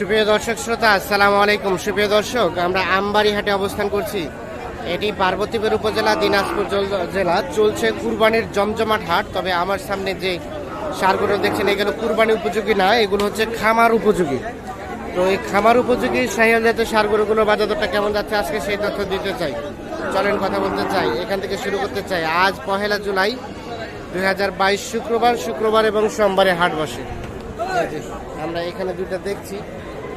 সুপ্রিয় দর্শক শ্রোতা, আসসালামু আলাইকুম। সুপ্রিয় দর্শক, আমরা আমবাড়ি হাটে অবস্থান করছি। এটি পার্বতীপুর উপজেলা, দিনাজপুর জেলা চলছে কুরবানির জমজমাট হাট, তবে আমার সামনে যে সারগুলো দেখছেন, এগুলো কুরবানি উপযোগী না, এগুলো হচ্ছে খামার উপযোগী। তো এই খামার উপযোগী সাহিয়াল জাতের সারগুলোগুলো বাজার কেমন যাচ্ছে আজকে, সেই তথ্য দিতে চাই। চলেন কথা বলতে চাই, এখান থেকে শুরু করতে চাই। আজ পহেলা জুলাই, দুই হাজার বাইশ শুক্রবার শুক্রবার এবং সোমবারে হাট বসে। আমরা এখানে দুটা দেখছি।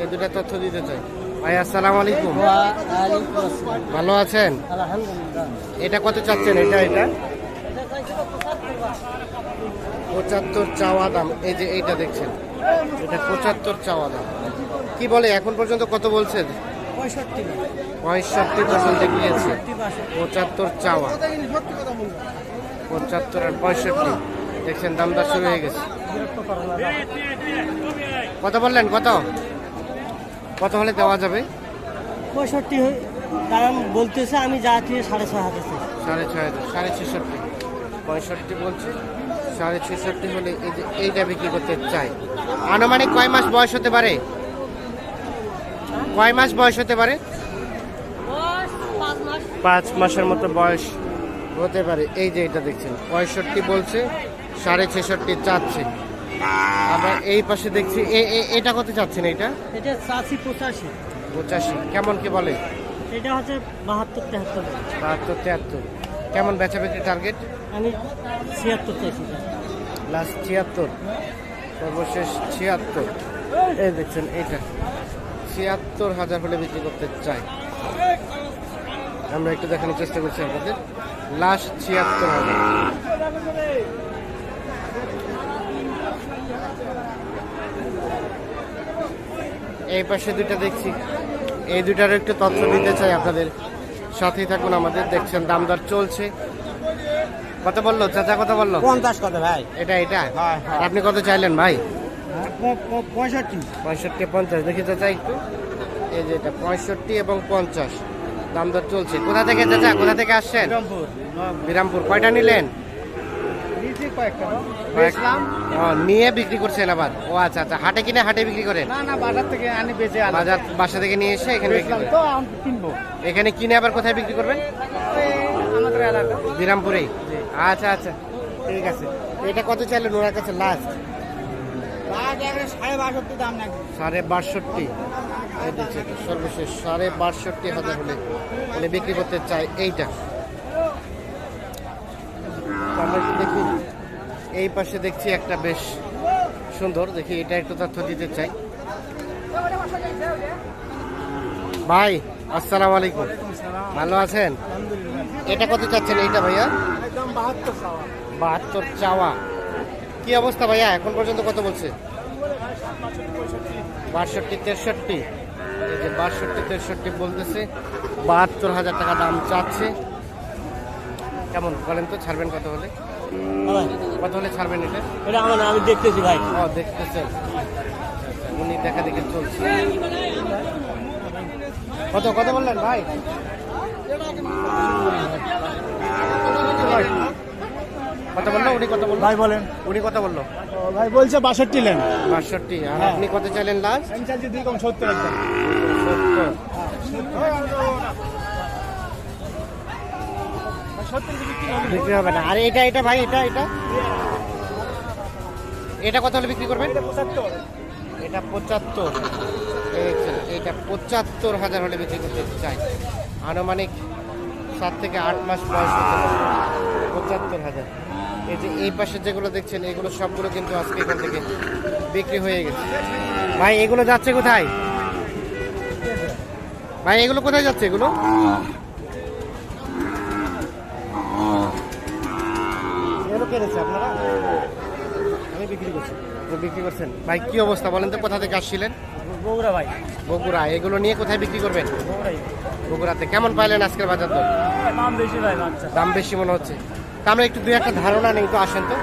এই দুটো তথ্য দিতে চাই। ভাই আসসালামু আলাইকুম। ভালো আছেন? এটা কত চাচ্ছেন? এটা এটা? পঁচাত্তর চাওয়া দাম। এই যে এইটা দেখছেন। এটা পঁচাত্তর চাওয়া দাম। কি বলে এখন পর্যন্ত কত বলছেন? পঁয়ষট্টি পর্যন্ত গিয়েছে। পঁচাত্তর চাওয়া। পঁচাত্তর আর পঁয়ষট্টি। দেখছেন দাম দর শুরু হয়ে গেছে। কত বললেন? কত? কত হলে দেওয়া যাবে? পঁয়ষট্টি দাম বলতেছে আমি যা দিয়ে সাড়ে ছয় হাজার সাড়ে ছয় হাজার সাড়ে ছেষট্টি। পঁয়ষট্টি বলছে সাড়ে ছেষট্টি হলে এই যে এইটা বিক্রি করতে চাই? আনুমানিক কয় মাস বয়স হতে পারে? কয় মাস বয়স হতে পারে? পাঁচ মাসের মতো বয়স হতে পারে। এই যে এটা দেখছেন পঁয়ষট্টি বলছে সাড়ে ছেষট্টি চাচ্ছে। আবার এই পাশে দেখছি এটা কত চাচ্ছেন এটা এটা চাষি পঁচাশি। পঁচাশি। কেমন কি বলে? এটা হচ্ছে বাহাত্তর তেহাত্তর। বাহাত্তর তিয়াত্তর কেমন বেচা বিক্রি টার্গেট আমি ছিয়াত্তর চাইছি। লাস্ট ছিয়াত্তর। সর্বশেষ ছিয়াত্তর। এই দেখছেন এইটা। ছিয়াত্তর হাজার হলে বিক্রি করতে চাই। আমরা একটু দেখানোর চেষ্টা করছি আপনাদের। লাস্ট ছিয়াত্তর হাজার। এই পাশে দুইটা দেখছি। এই দুইটার একটু তথ্য দিতে চাই আপনাদের। সাথেই থাকুন আমাদের দেখছেন দাম দর চলছে। কত বলল? চাচা কত বলল? পঞ্চাশ কত ভাই? এটা এটা? হ্যাঁ, হ্যাঁ। আপনি কত চাইলেন ভাই? পঁয়ষট্টি। পঁয়ষট্টি পঞ্চাশ। দেখি চাচা একটু। এই যে এটা পঁয়ষট্টি এবং পঞ্চাশ। দাম দর চলছে। কোথা থেকে চাচা? কোথা থেকে আসছেন? বিরামপুর। কয়টা নিলেন? কয়েকটা। বেচলাম। নিয়ে বিক্রি করছেন আবার ও আচ্ছা আচ্ছা। হাটে কিনে হাটে বিক্রি করেন না না বাজার থেকে আনি বেঁচে বাজার বাসা থেকে নিয়ে এসে এখানে বিক্রি করেন তো কিনবো। এখানে কিনে আবার কোথায় বিক্রি করবেন? আমাদের এলাকা। বিরামপুরেই আচ্ছা আচ্ছা। ঠিক আছে। এটা কত চাইলেন ওনার কাছে লাস্ট সাড়ে বাষট্টি সর্বশেষ সাড়ে বাষট্টি হাজার হলে বিক্রি করতে চাই এইটা। আমরা দেখি। এই পাশে দেখছি একটা বেশ সুন্দর। দেখি, এটা একটু তথ্য দিতে চাই। ভাই, আসসালামু আলাইকুম। ভালো আছেন? এটা কত চাচ্ছেন এইটা ভাইয়া? বাহাত্তর চাওয়া। কি অবস্থা ভাইয়া? এখন পর্যন্ত কত বলছে? বাষট্টি, তেষট্টি। এই যে বাষট্টি, তেষট্টি বলতেছে। বাহাত্তর হাজার টাকা দাম চাচ্ছে। কেমন বলেন তো, ছাড়বেন কত হলে? কত হলে ছাড়বেন এটা? এটা আমার আমি দেখতেছি ভাই। ও দেখতেছেন। উনি দেখা দেখে চলছে। কত কত বললেন ভাই? কত বলল? উনি কত বলল? ভাই বলেন। উনি কত বলল? ভাই বলছে বাষট্টি লেন। বাষট্টি। আর হ্যাঁ। আপনি কত চাইলেন লাস্ট আমি চাইছি দুই কম সত্তর একদম। বিক্রি হবে না। আর এটা এটা ভাই এটা এটা? এটা কত হলে বিক্রি করবেন? এটা পঁচাত্তর। এটা পঁচাত্তর। হাজার হলে বিক্রি করতে চাই। আনুমানিক সাত থেকে আট মাস বয়স পঁচাত্তর হাজার। এই যে এই পাশে যেগুলো দেখছেন এগুলো সবগুলো কিন্তু আজকে এখান থেকে বিক্রি হয়ে গেছে। ভাই এগুলো যাচ্ছে কোথায়? ভাই এগুলো কোথায় যাচ্ছে এগুলো? এগুলো কেনেছে আপনারা? আমি বিক্রি করছি। বিক্রি করছেন? ভাই কি অবস্থা বলেন তো কোথা থেকে আসছিলেন? বগুড়া ভাই। বগুড়া এগুলো নিয়ে কোথায় বিক্রি করবেন? বগুড়াতে। কেমন পাইলেন আজকের বাজার দর? দাম বেশি ভাই দাম বেশি মনে হচ্ছে। তা আমরা একটু দুই একটা ধারণা নেই তো আসেন তো।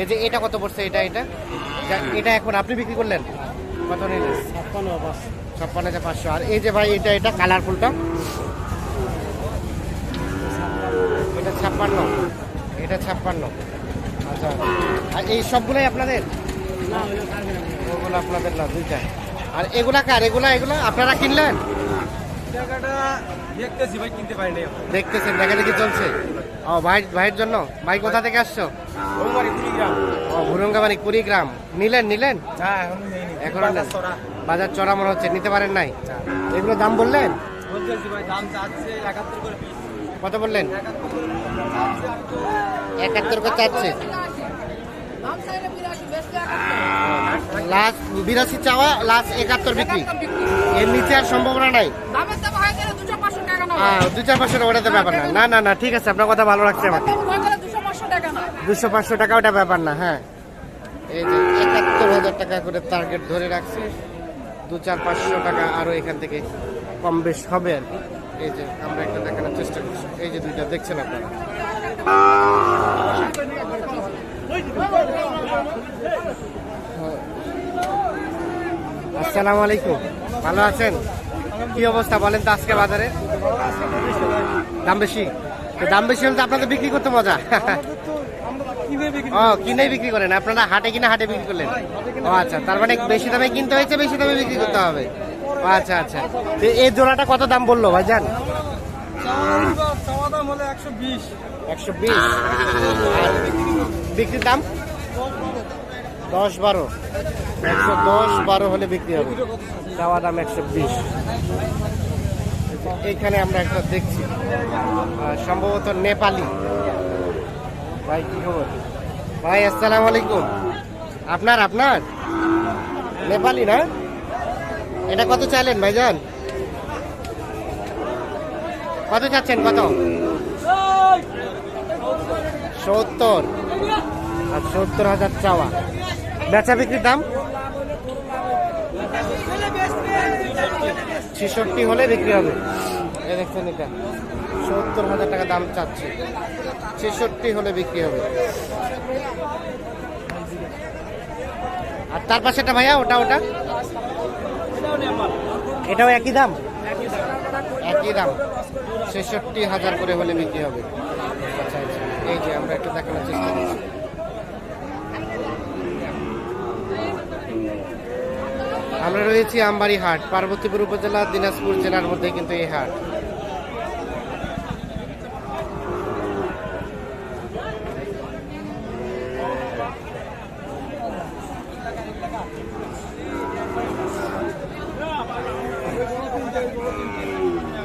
এই যে এটা কত পড়ছে এটা এটা? এটা এখন আপনি বিক্রি করলেন? কত নিলেন? ছাপ্পান্ন পাঁচ ছাপ্পান্ন হাজার পাঁচশো। আর এই যে ভাই এটা এটা কালারফুলটা? এটা ছাপ্পান্ন। এটা ছাপ্পান্ন। আচ্ছা আর এই সবগুলোই আপনাদের? ওগুলো আপনাদের না দুইটা। আর এগুলা কার? এগুলা এগুলা? আপনারা কিনলেন? দেখতেছি ভাই কিনতে পারি দেখতেছেন দেখা দেখি চলছে? ও ভাই ভাইয়ের জন্য? ভাই কোথা থেকে আসছো? ও ভুরঙ্গাবাড়ি কুড়িগ্রাম। নিলেন নিলেন? হ্যাঁ এখন বাজার চড়া। মনে হচ্ছে নিতে পারেন নাই? এগুলো দাম বললেন? ভাই দাম চাচ্ছে একাত্তর করে কত বললেন? একাত্তর করে চাচ্ছে। লাস্ট বিরাশি চাওয়া, লাস্ট একাত্তর বিক্রি। এর নিচে আর সম্ভাবনা নাই। দু চার পাঁচশো টাকা ওটা ব্যাপার না। না না না, ঠিক আছে, আপনার কথা ভালো লাগছে আমাকে। দুশো পাঁচশো টাকা, ওটা ব্যাপার না হ্যাঁ। এই যে একাত্তর হাজার টাকা করে টার্গেট ধরে রাখছে। দু চার পাঁচশো টাকা আরও এখান থেকে কম বেশ হবে আর কি। এই যে আমরা একটা দেখানোর চেষ্টা করছি। এই যে দুইটা দেখছেন আপনারা? আসসালামু আলাইকুম। ভালো আছেন? কি অবস্থা বলেন তো আজকে বাজারে? দাম বেশি। তো দাম বেশি হলে তো আপনাদের বিক্রি করতে মজা। কিনে বিক্রি করেন। আপনারা হাটে কিনে হাটে বিক্রি করলেন। ও আচ্ছা তার মানে বেশি দামে কিনতে হয়েছে, বেশি দামে বিক্রি করতে হবে। আচ্ছা আচ্ছা। এই জোড়াটা কত দাম বলল ভাইজান? একশো বিশ। বিক্রির দাম? দশ বারো। একশো দশ বারো হলে বিক্রি হবে। চাওয়া দাম একশো বিশ। এইখানে আমরা একটা দেখছি। সম্ভবত নেপালি। ভাই, কি খবর? ভাই, আসসালামু আলাইকুম। আপনার আপনার? নেপালি না? এটা কত চাইলেন ভাইজান? কত চাচ্ছেন কত? সত্তর। আর সত্তর হাজার চাওয়া। বেচা বিক্রির দাম? ছেষট্টি হলে বিক্রি হবে। দেখছেন এটা। সত্তর হাজার টাকা দাম চাচ্ছে। ছেষট্টি হলে বিক্রি হবে। আর তার পাশে একটা ভাইয়া, ওটা ওটা? এটাও একই দাম? একই দাম। ছেষট্টি হাজার করে হলে বিক্রি হবে। আচ্ছা আচ্ছা। এই যে আমরা একটু দেখানোর চেষ্টা করছি। আমরা রয়েছি আমবাড়ি হাট, পার্বতীপুর উপজেলা, দিনাজপুর জেলার মধ্যে কিন্তু এই হাট।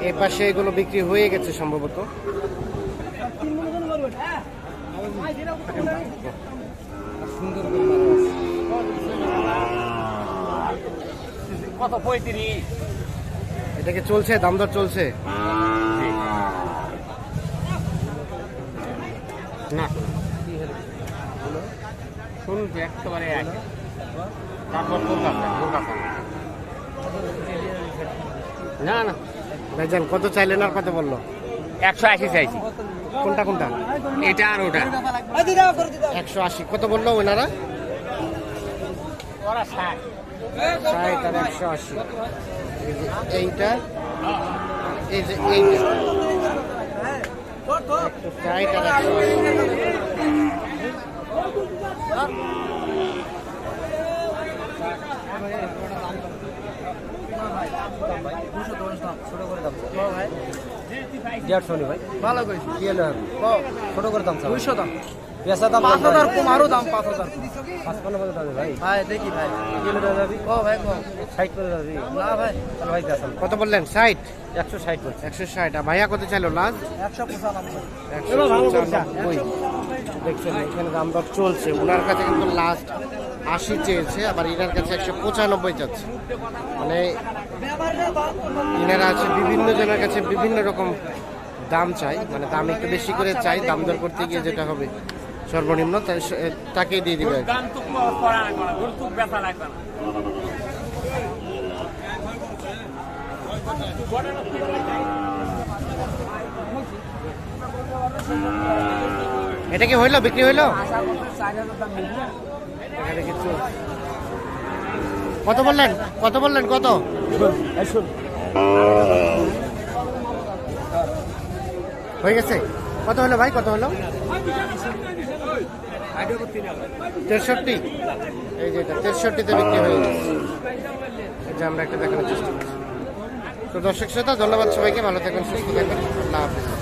এ পাশে এগুলো বিক্রি হয়ে গেছে সম্ভবত। কত পঁয়ত্রিশ এটা কি চলছে দাম দর চলছে না না না। ভাইজান কত চাইলেন আর কত বলল? একশো আশি চাইছি। কোনটা কোনটা? এটা আর ওটা। একশো আশি। কত বলল ওনারা? ষাট। আর একশো আশি। এইটা এই যে এইটা। ষাট আর একশো আশি। দেড়শো নি ভাই। ভালো কি ছোট করে দাম দুইশো দাম। দাম পাঁচ হাজার কম আরও দাম পাঁচ হাজার পাঁচপান্ন ভাই। ভাই দেখি ভাই। কি ভাই ষাট করে না ভাই। তাহলে ভাই কত বললেন? ষাট? একশো ষাট একশো ষাট। ভাইয়া কত চাইলো? লাস্ট? একশো পঁচানব্বই। একশো পঁচানব্বই। দেখছেন, এখানে দাম দর চলছে। ওনার কাছে কিন্তু লাস্ট আশি চেয়েছে, আবার ইনার কাছে একশো পঁচানব্বই চাচ্ছে। মানে ইনারা আছে বিভিন্ন জনের কাছে বিভিন্ন রকম দাম চাই মানে দাম একটু বেশি করে চাই, দাম দর করতে গিয়ে যেটা হবে সর্বনিম্ন তাকেই দিয়ে দিবে আর এটা কি হইল? বিক্রি হইল? কত বললেন? কত বললেন? কত? হয়ে গেছে? কত হলো ভাই? কত হলো? তেষট্টি। এই যে তেষট্টিতে বিক্রি হয়ে গেছে। যে আমরা একটা দেখানোর চেষ্টা করছি। তো দর্শক শ্রোতা, ধন্যবাদ সবাইকে। ভালো থাকবেন সুস্থ থাকবেন আল্লাহ হাফিজ।